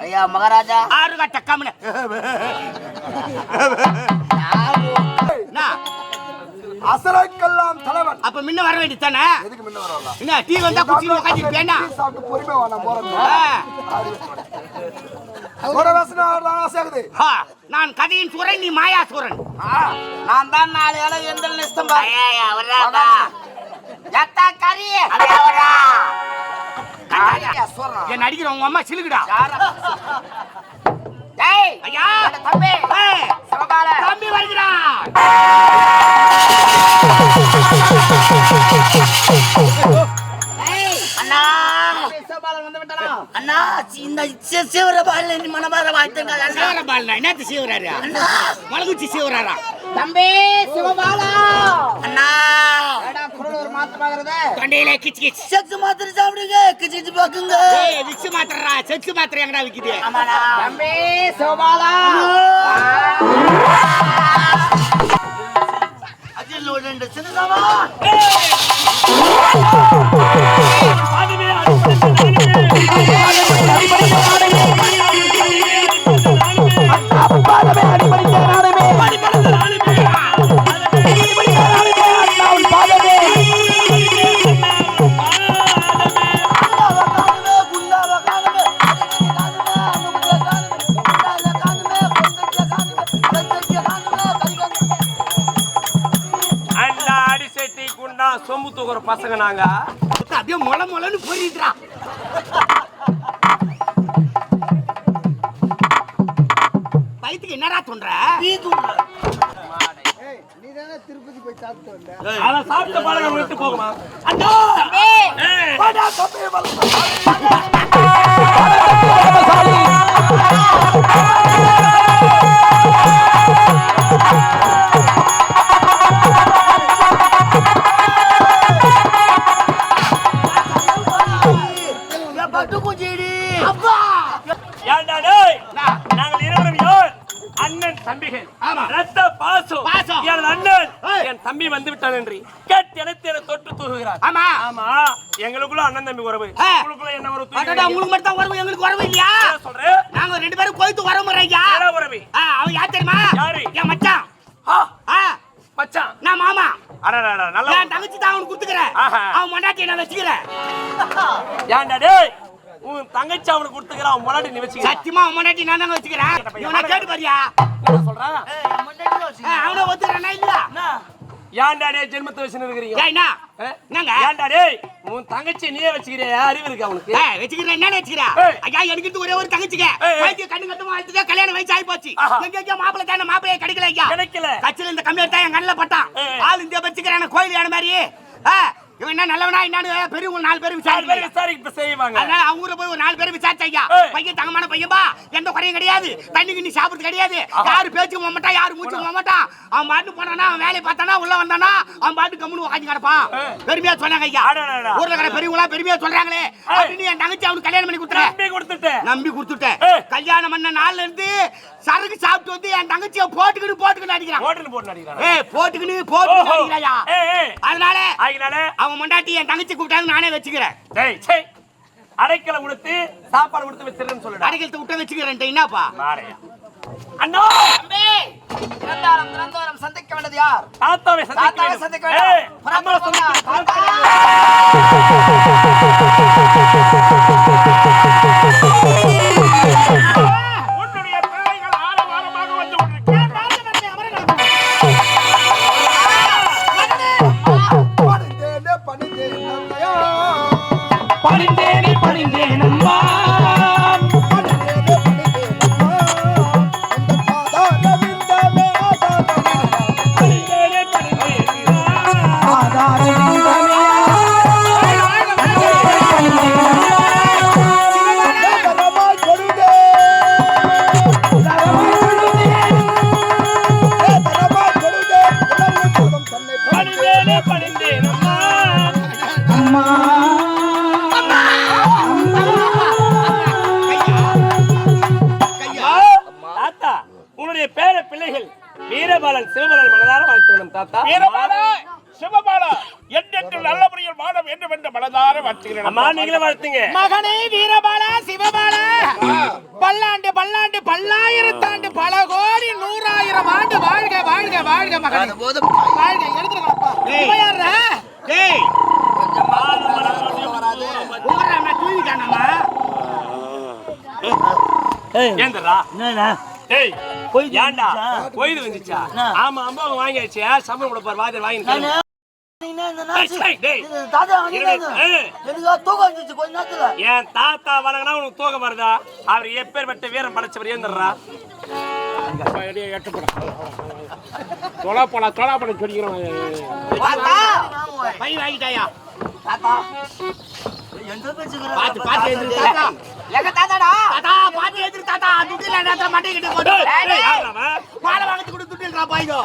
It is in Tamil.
ஐயா மகாராஜா. ஆறு கட்ட என்ன? அசரைக்கெல்லாம் தலைவன். அப்ப முன்ன வர வேண்டியதானே எதுக்கு முன்ன வரலாம் என்ன டீ வந்தா குச்சி உட்காந்து வேணா சாப்பிட்டு பொறுமை வசனம் ஆசையாகுது நான் கதையின் சூரன் நீ மாயா சூரன் நான் தான் நாலு இலை எந்த நிஸ்தம் எத்தா கறி என் அடிக்கிற உங்க அம்மா சிலுக்குடா ஐயா தம்பி தம்பி வருகிறான் அண்ணா. அண்ணா இந்த சிவரபால மனமார வாழ்த்துங்கள் அண்ணா. சீவரபாலனா என்னத்து சீவராரு மலகுச்சி சீவராரா தம்பி சிவபாலா. அண்ணா. ஏடா குரல் ஒரு மாத்தமாகிறது தொண்டையில கிச்சு கிச்சு. செத்து மாத்திரை சாப்பிடுங்க கிச்சு கிச்சு பாக்குங்க விக்ஸ் மாத்திரா எங்கடா விக்குது? தம்பி சிவபாலா. அண்டா அடிசெட்டி குண்டா சொம்பு தூக்குற பசங்க நாங்க. அப்படியே மொள முளன்னு பொரியுதுடா வயித்துக்கு என்னடா தோன்ற? அத சாப்பிட்ட பழகம் விட்டு போகுமா? அண்ணா! அப்பா தம்பிகள். ஆமா. ரத்த பாசம். பாசம். என் அண்ணன். என் தம்பி வந்து விட்டான் என்று கேட்டு எனக்கு தொட்டு ஆமா. ஆமா. எங்களுக்குள்ள அண்ணன் தம்பி உறவு. உங்களுக்குள்ள என்ன உறவு உங்களுக்கு மட்டும் தான் எங்களுக்கு வரவு இல்லையா? சொல்றேன். நாங்க ரெண்டு பேரும் கோயத்து வர முறையா உறவு? அவன் யார் தெரியுமா? யாரு? என் மச்சான். மச்சான். நான் மாமா. அடடா நல்ல தங்கச்சி தான் அவனுக்கு குடுத்துக்கிறேன். அவன் மண்டாட்டி நான் வச்சுக்கிறேன் ஏன்டா டேய்? உன் தங்கச்சி அவனுக்கு கொடுத்துக்கிறான் அவன் முன்னாடி நீ வச்சுக்க சத்தியமா அவன் மண்டாட்டி நான் தாங்க வச்சுக்கிறேன். இவனை கேட்டு பாரியா? என்ன சொல்றான்? அவனை ஒத்துக்கிறேன்னா இல்லையா? ஏன்டா டேய் ஜென்மத்தை வச்சுன்னு இருக்கிறீங்க? ஏய், என்ன? ஆ? என்னங்க? ஏன்டா டேய் உன் தங்கச்சி நீயே வச்சுக்கிறியா? அறிவு இருக்கு அவனுக்கு? ஏய், வச்சுக்கிறேன். என்னன்னு வச்சுக்கிறேன் ஏய். ஐயா எனக்கு ஒரே ஒரு தங்கச்சிங்க. வயிற்று கண்ணு கட்டுமா வளர்த்துக்க கல்யாணம் வயசு ஆகி போச்சு. எங்க எங்க மாப்பிள்ளை தானே மாப்பிள்ளையே கிடைக்கல ஐயா. கிடைக்கல. கட்சியில இந்த கம்பி எடுத்தா என் கண்ணில் பட்டான். ஆள் இந்த வச்சுக்கிறான கோயில் யானை மாதிரி இவன் என்ன நல்லவனா என்னன்னு பெரியவங்க நாலு பேர் நாலு பேர் விசாரிக்க இப்ப செய்வாங்க. அதனால அவங்க ஊர்ல போய் ஒரு நாலு பேர் விசாரிச்ச ஐயா. பையன் தங்கமான பையன்பா எந்த குறையும் கிடையாது. தண்ணி கிண்ணி சாப்பிடுறது கிடையாது. யாரு பேச்சுக்கு போக மாட்டான் யாரு மூச்சுக்கு போக மாட்டான். அவன் பாட்டு போனானா அவன் வேலையை பார்த்தானா உள்ள வந்தானா அவன் பாட்டு கம்முனு உட்காந்து கிடப்பான். பெருமையா சொன்னாங்க ஐயா. ஊர்ல இருக்கிற பெரியவங்களா பெருமையா சொல்றாங்களே. அப்படின்னு என் தங்கச்சி அவனுக்கு கல்யாணம் பண்ணி கொடுத்துறேன் நம்பி கொடுத்துட்டேன் நம்பி கொடுத்துட்டேன். கல்யாணம் பண்ண நாள்ல இருந்து சரக்கு சாப்பிட்டு வந்து என் தங்கச்சிய போட்டுக்கிட்டு போட்டுக்கிட்டு அடிக்கிறான். ஹோட்டல் போட்டு போட்டுக்கிட்டு போட்டுக்கிட்டு ஓஹோ. அடிக்கிறாயா. அதனால அவன் மண்டாட்டி என் தங்கச்சி கூப்பிட்டாங்க நானே வச்சுக்கிறேன் டேய் சே அடைக்கல கொடுத்து சாப்பாடு கொடுத்து வச்சிருன்னு சொல்லுடா அடிக்கலத்தை விட்ட வச்சுக்கிறேன் என்னப்பா மாறையா அண்ணா தம்பி திறந்தாரம் திறந்தாரம் சந்திக்க வேண்டியது யார் தாத்தாவை தாத்தாவை சந்திக்க வேண்டும். புறப்பட்டு சந்திக்க. வேண்டும். தாத்தா. பணிந்தேனே பணிந்தேன் அம்மா பணிந்தேனே பணிந்தேன் அம்மா. அந்த பாதாளவிந்தமே ஆதாரமே. தாத்தா. வீரபால சிவபால என்றென்று நல்ல முறையில் வாழ வேண்டும் என்று மனதார வாழ்த்துகிறேன். அம்மா நீங்களே வாழ்த்துங்க. மகனே வீரபாலா சிவபாலா. பல்லாண்டு பல்லாண்டு பல்லாயிரத்தாண்டு பல கோடி நூறாயிரம் ஆண்டு வாழ்க வாழ்க வாழ்க மகனே. வாழ்க யார்ரா? டேய். தூங்கிட்டானம்மா. ஏந்தரா டேய். போய் ஏன்டா? கோயில் வந்துச்சா? ஆமா அம்மா வாங்கியாச்சு. சம்பளம் கொடுப்பாரு வாதில் வாங்கி தாத்தா என் தாத்தா வணங்கினா உனக்கு தூக்கம் வருதா? அவர் எப்பேற்பட்ட வீரம் படைச்சவர் ஏந்தர்றா தொலா போலாம் தொலா போலாம் சொல்லிக்கிறோம் பை வாங்கிட்டாயா? பேச்சுக்கிற பாத்து பாத்து தாத்தா எங்க தாத்தாடா தாத்தா பாத்து எதிரு தாத்தா துட்டு இல்ல நேரத்துல அவன்? மாலை வாங்கிட்டு கூட துட்டு இல்லடா பாய்தோ